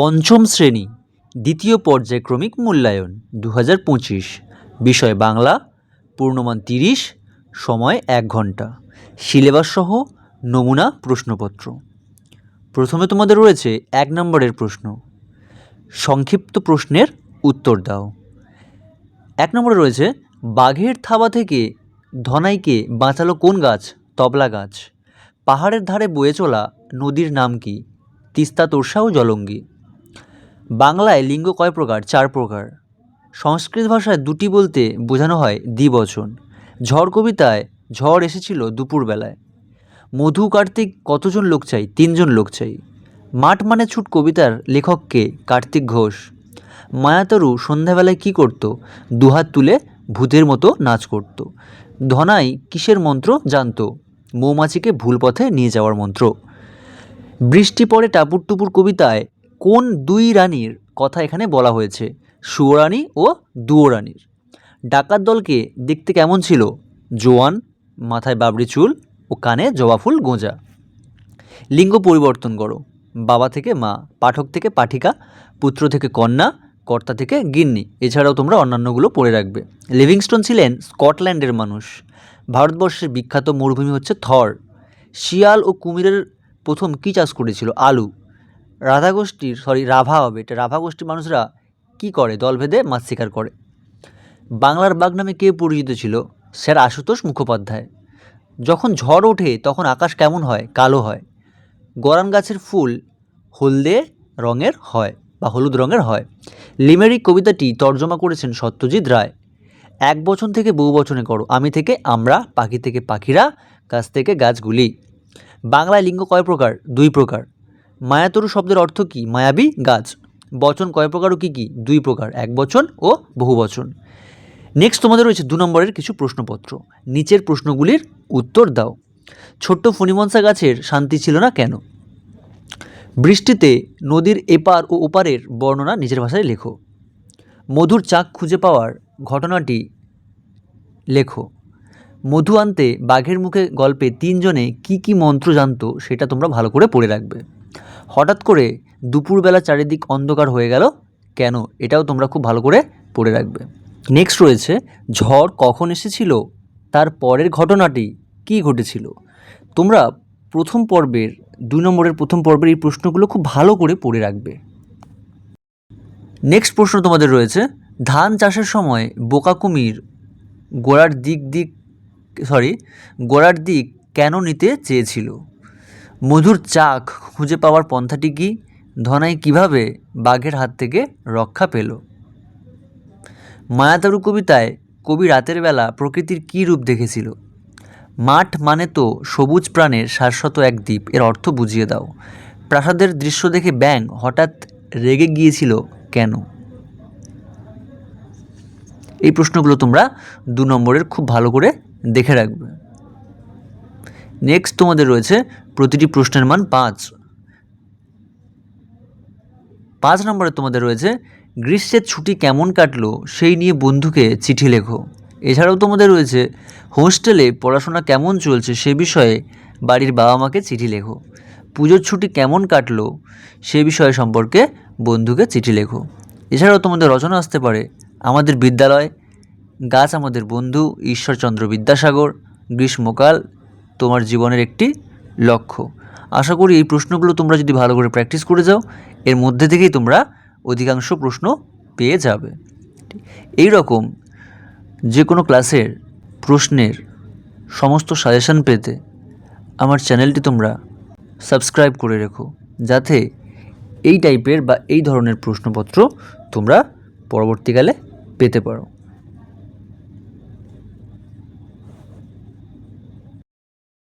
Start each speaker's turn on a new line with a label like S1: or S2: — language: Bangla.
S1: পঞ্চম শ্রেণি, দ্বিতীয় পর্যায়ক্রমিক মূল্যায়ন দু হাজার পঁচিশ। বিষয় বাংলা, পূর্ণমান তিরিশ, সময় এক ঘণ্টা। সিলেবাস সহ নমুনা প্রশ্নপত্র। প্রথমে তোমাদের রয়েছে এক নম্বরের প্রশ্ন। সংক্ষিপ্ত প্রশ্নের উত্তর দাও। এক নম্বরে রয়েছে, বাঘের থাবা থেকে ধনাইকে বাঁচালো কোন গাছ? তবলা গাছ। পাহাড়ের ধারে বয়ে চলা নদীর নাম কি? তিস্তা তোর্ষা ও জলঙ্গি। বাংলায় লিঙ্গ কয় প্রকার? চার প্রকার। সংস্কৃত ভাষায় দুটি বলতে বোঝানো হয় দ্বিবচন। ঝড় কবিতায় ঝড় এসেছিল দুপুরবেলায়। মধু কার্তিক কতজন লোক চাই? তিনজন লোক চাই। মাঠ মানে ছুট কবিতার লেখককে কার্তিক ঘোষ। মায়াতরু সন্ধ্যাবেলায় কী করত? দুহাত তুলে ভূতের মতো নাচ করত। ধনাই কিসের মন্ত্র জানতো? মৌমাছিকে ভুল পথে নিয়ে যাওয়ার মন্ত্র। বৃষ্টি পড়ে টাপুর টুপুর কবিতায় কোন দুই রানীর কথা এখানে বলা হয়েছে? সুয়োরানী ও দুয়োরানীর। ডাকাত দলকে দেখতে কেমন ছিল? জোয়ান, মাথায় বাবরি চুল ও কানে জবা ফুল গোঁজা। লিঙ্গ পরিবর্তন করো। বাবা থেকে মা, পাঠক থেকে পাঠিকা, পুত্র থেকে কন্যা, কর্তা থেকে গিন্নি। এছাড়াও তোমরা অন্যান্যগুলো পড়ে রাখবে। লিভিংস্টোন ছিলেন স্কটল্যান্ডের মানুষ। ভারতবর্ষের বিখ্যাত মরুভূমি হচ্ছে থর। শিয়াল ও কুমিরের প্রথম কী চাষ করেছিল? আলু। রাধা গোষ্ঠীর সরি রাভা হবে। এটা রাভা গোষ্ঠীর মানুষরা কী করে? দল ভেদে মাছ শিকার করে। বাংলার বাঘ নামে কে পরিচিত ছিল? স্যার আশুতোষ মুখোপাধ্যায়। যখন ঝড় ওঠে, তখন আকাশ কেমন হয়? কালো হয়। গরান গাছের ফুল হলদে রঙের হয় বা হলুদ রঙের হয়। লিমেরিক কবিতাটি তর্জমা করেছেন সত্যজিৎ রায়। এক বচন থেকে বহু বচনে করো। আমি থেকে আমরা, পাখি থেকে পাখিরা, গাছ থেকে গাছগুলি। বাংলায় লিঙ্গ কয় প্রকার? দুই প্রকার। মায়াতরু শব্দের অর্থ কী? মায়াবী গাছ। বচন কয় প্রকার ও কী কী? দুই প্রকার, এক বচন ও বহু বচন। নেক্সট তোমাদের রয়েছে দু নম্বরের কিছু প্রশ্নপত্র। নিচের প্রশ্নগুলির উত্তর দাও। ছোট্ট ফণিমনসা গাছের শান্তি ছিল না কেন? বৃষ্টিতে নদীর এপার ও ওপারের বর্ণনা নিজের ভাষায় লেখো। মধুর চাক খুঁজে পাওয়ার ঘটনাটি লেখো। মধু আনতে বাঘের মুখে গল্পে তিনজনে কি কি মন্ত্র জানতো সেটা তোমরা ভালো করে পড়ে রাখবে। হঠাৎ করে দুপুরবেলা চারিদিক অন্ধকার হয়ে গেল, কেন? এটাও তোমরা খুব ভালো করে পড়ে রাখবে। নেক্সট রয়েছে, ঝড় কখন এসেছিল? তার পরের ঘটনাটি কী ঘটেছিল? তোমরা প্রথম পর্বের, দুই নম্বরের প্রথম পর্বের এই প্রশ্নগুলো খুব ভালো করে পড়ে রাখবে। নেক্সট প্রশ্ন তোমাদের রয়েছে, ধান চাষের সময় বোকা কুমির গোড়ার দিক দিক সরি গোড়ার দিক কেন নিতে চেয়েছিল? মধুর চাক খুঁজে পাওয়ার পন্থাটি কি? ধনাই কীভাবে বাঘের হাত থেকে রক্ষা পেল? মায়াতারু কবিতায় কবি রাতের বেলা প্রকৃতির কী রূপ দেখেছিল? মাঠ মানে তো সবুজ প্রাণের শাশ্বত এক দ্বীপ, এর অর্থ বুঝিয়ে দাও। প্রাসাদের দৃশ্য দেখে ব্যাং হঠাৎ রেগে গিয়েছিল কেন? এই প্রশ্নগুলো তোমরা দু নম্বরের খুব ভালো করে দেখে রাখবে। নেক্সট তোমাদের রয়েছে প্রতিটি প্রশ্নের মান পাঁচ। পাঁচ নম্বরে তোমাদের রয়েছে, গ্রীষ্মের ছুটি কেমন কাটলো সেই নিয়ে বন্ধুকে চিঠি লেখো। এছাড়াও তোমাদের রয়েছে, হোস্টেলে পড়াশোনা কেমন চলছে সে বিষয়ে বাড়ির বাবা মাকে চিঠি লেখো। পুজোর ছুটি কেমন কাটলো সে বিষয়ে সম্পর্কে বন্ধুকে চিঠি লেখো। এছাড়াও তোমাদের রচনা আসতে পারে, আমাদের বিদ্যালয়, গাছ আমাদের বন্ধু, ঈশ্বরচন্দ্র বিদ্যাসাগর, গ্রীষ্মকাল, তোমার জীবনের একটি লক্ষ্য। আশা করি এই প্রশ্নগুলো তোমরা যদি ভালো করে প্র্যাকটিস করে যাও, এর মধ্যে থেকেই তোমরা অধিকাংশ প্রশ্ন পেয়ে যাবে। এই রকম যে কোনো ক্লাসের প্রশ্নের সমস্ত সাজেশান পেতে আমার চ্যানেলটি তোমরা সাবস্ক্রাইব করে রেখো, যাতে এই টাইপের বা এই ধরনের প্রশ্নপত্র তোমরা পরবর্তীকালে পেতে পারো।